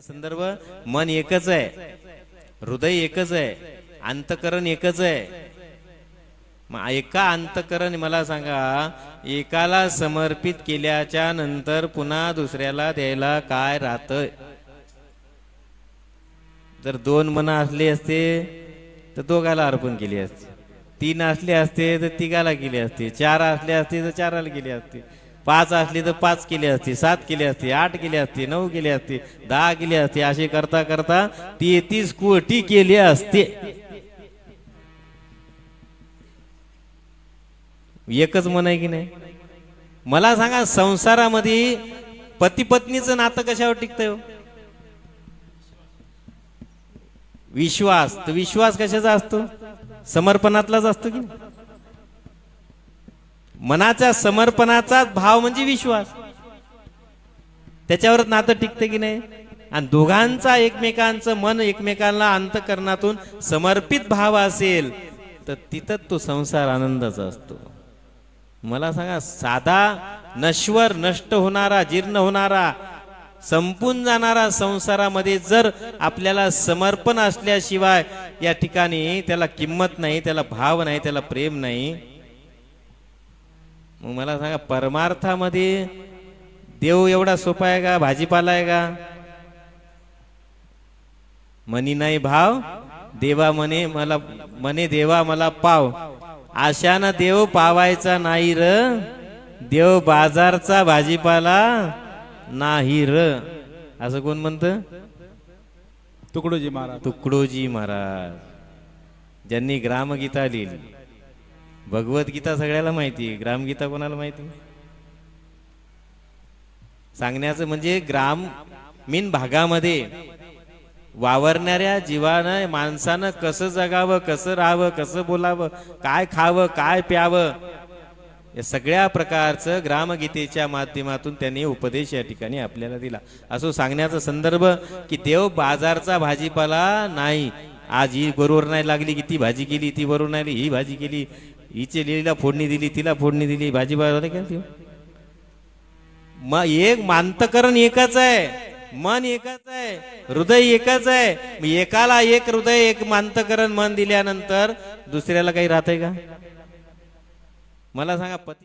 संदर्भ मन एकच आहे. हृदय एकच आहे. अंतकरण एकच आहे. एका अंतकरण मला सांगा एकाला समर्पित केल्याच्यानंतर पुन्हा दुसऱ्याला द्यायला काय राहतंय जर दोन मन असले असते तर दोघाला अर्पण केली असते. तीन असले असते तर तिघाला केली असते. चार असले असते तर चाराला केली असते. पाच असली तर पाच केले असते सात केले असते आठ केले असते नऊ केले असते दहा केले असते असे करता करता तेहतीस कोटी केले असते एकच मन आहे की नाही मला सांगा संसारामध्ये पती पत्नीचं नातं कशावर टिकतंय हो? विश्वास तर विश्वास कशाचा असतो समर्पणातलाच असतो की नाही? मनाच्या समर्पणाचा भाव म्हणजे विश्वास. त्याच्यावर नातं टिकतं की नाही? आणि दोघांचा एकमेकांचं मन एकमेकांना अंतकरणातून समर्पित भाव असेल तर तिथं तो संसार आनंदाचा असतो. मला सांगा साधा नश्वर नष्ट होणारा जीर्ण होणारा संपून जाणारा संसारामध्ये जर आपल्याला समर्पण असल्याशिवाय या ठिकाणी त्याला किंमत नाही त्याला भाव नाही त्याला प्रेम नाही मग मला सांगा परमार्थामध्ये देव एवढा सोपा आहे का? भाजीपाला आहे का? मनी नाही भाव देवा म्हणे मला म्हणे देवा मला पाव. आशानं देव पावायचा नाही र देव बाजारचा भाजीपाला नाही र. असं कोण म्हणत? तुकडोजी महाराज. तुकडोजी महाराज. ज्यांनी ग्रामगीता लिहिली. भगवद्गीता सगळ्याला माहिती आहे. ग्रामगीता कोणाला माहिती? सांगण्याचं म्हणजे ग्राम मीन भागामध्ये वावरणाऱ्या जीवानं माणसानं कसं जगावं कसं राहावं कसं बोलावं काय खावं काय प्यावं या सगळ्या प्रकारचं ग्रामगीतेच्या माध्यमातून त्यांनी उपदेश या ठिकाणी आपल्याला दिला. असो सांगण्याचा संदर्भ की देव बाजारचा भाजीपाला नाही. आज ही बरोबर नाही लागली की ती भाजी केली ती बरोबर नाही ही भाजी केली. हिचे लिहिला फोडणी दिली तिला फोडणी दिली भाजीपाला काय ती मग एक मांतकरण एकच आहे मन एकच आहे हृदय एकच आहे. एकाला एक हृदय एक मांतकरण मन दिल्यानंतर दुसऱ्याला काही राहतंय का? मला सांगा पती